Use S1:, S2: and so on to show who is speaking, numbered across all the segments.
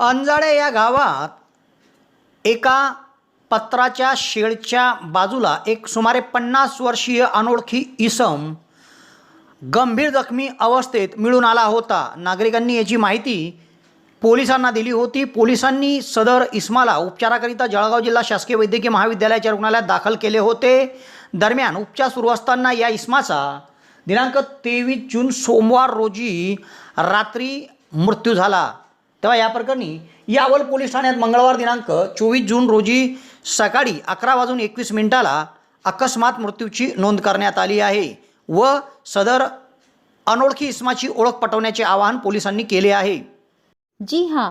S1: अंजाळे या गावात एका पत्राच्या शेडच्या बाजूला एक सुमारे पन्नास वर्षीय अनोळखी इसम गंभीर जखमी अवस्थेत मिळून आला होता. नागरिकांनी याची माहिती पोलिसांना दिली होती. पोलिसांनी सदर इस्माला उपचाराकरिता जळगाव जिल्हा शासकीय वैद्यकीय महाविद्यालयाच्या रुग्णालयात दाखल केले होते. दरम्यान उपचार सुरू असताना या इस्माचा दिनांक तेवीस जून सोमवार रोजी रात्री मृत्यू झाला. तेव्हा या प्रकरणी यावल पोलीस ठाण्यात मंगळवार दिनांक चोवीस जून रोजी सकाळी अकरा वाजून एकवीस मिनिटाला अकस्मात मृत्यूची नोंद करण्यात आली आहे व सदर अनोळखी इस्माची ओळख पटवण्याचे आवाहन पोलिसांनी केले आहे.
S2: जी हां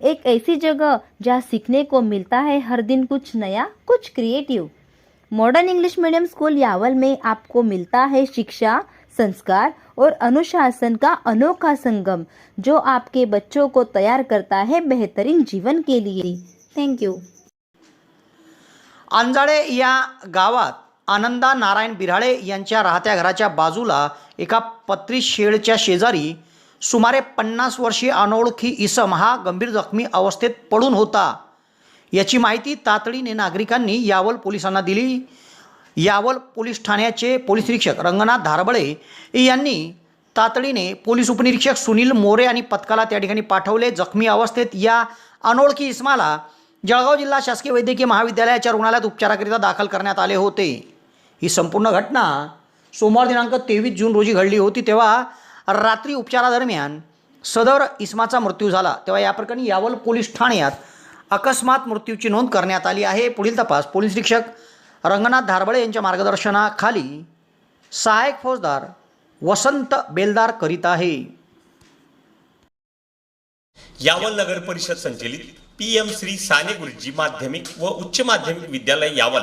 S2: एक ऐसी जगह जहाँ सीखने को मिलता है हर दिन कुछ नया कुछ creative modern English medium school Yawal में आपको मिलता है शिक्षा संस्कार और अनुशासन का अनोखा संगम जो आपके बच्चों को तैयार करता है बेहतरीन जीवन के लिए. थैंक यू
S1: आंजाडे या गावात आनंदा नारायण बिराळे यांच्या राहत्या घराच्या बाजूला एका पत्री शेडच्या शेजारी सुमारे पन्नास वर्षीय अनोळखी इसम हा गंभीर जखमी अवस्थेत पडून होता. याची माहिती तातडीने नागरिकांनी यावल पोलिसांना दिली. यावल पोलीस ठाण्याचे पोलीस निरीक्षक रंगनाथ धारबळे यांनी तातडीने पोलीस उपनिरीक्षक सुनील मोरे आणि पथकाला त्या ठिकाणी पाठवले. जखमी अवस्थेत या अनोळखी इसमाला जळगाव जिल्हा शासकीय वैद्यकीय महाविद्यालयाच्या रुग्णालयात उपचाराकरिता दाखल करण्यात आले होते. ही संपूर्ण घटना सोमवार दिनांक तेवीस जून रोजी घडली होती तेव्हा रात्री उपचारादरम्यान सदर इस्माचा मृत्यू झाला. तेव्हा या प्रकरणी यावल पोलीस ठाण्यात अकस्मात मृत्यूची नोंद करण्यात आली आहे. पुढील तपास पोलीस निरीक्षक रंगनाथ धारबळे यांच्या मार्गदर्शनाखाली सहायक फौजदार वसंत बेलदार करीत आहे.
S3: यावल नगर परिषद संचलित पी एम श्री साने गुरुजी माध्यमिक व उच्च माध्यमिक विद्यालय यावल.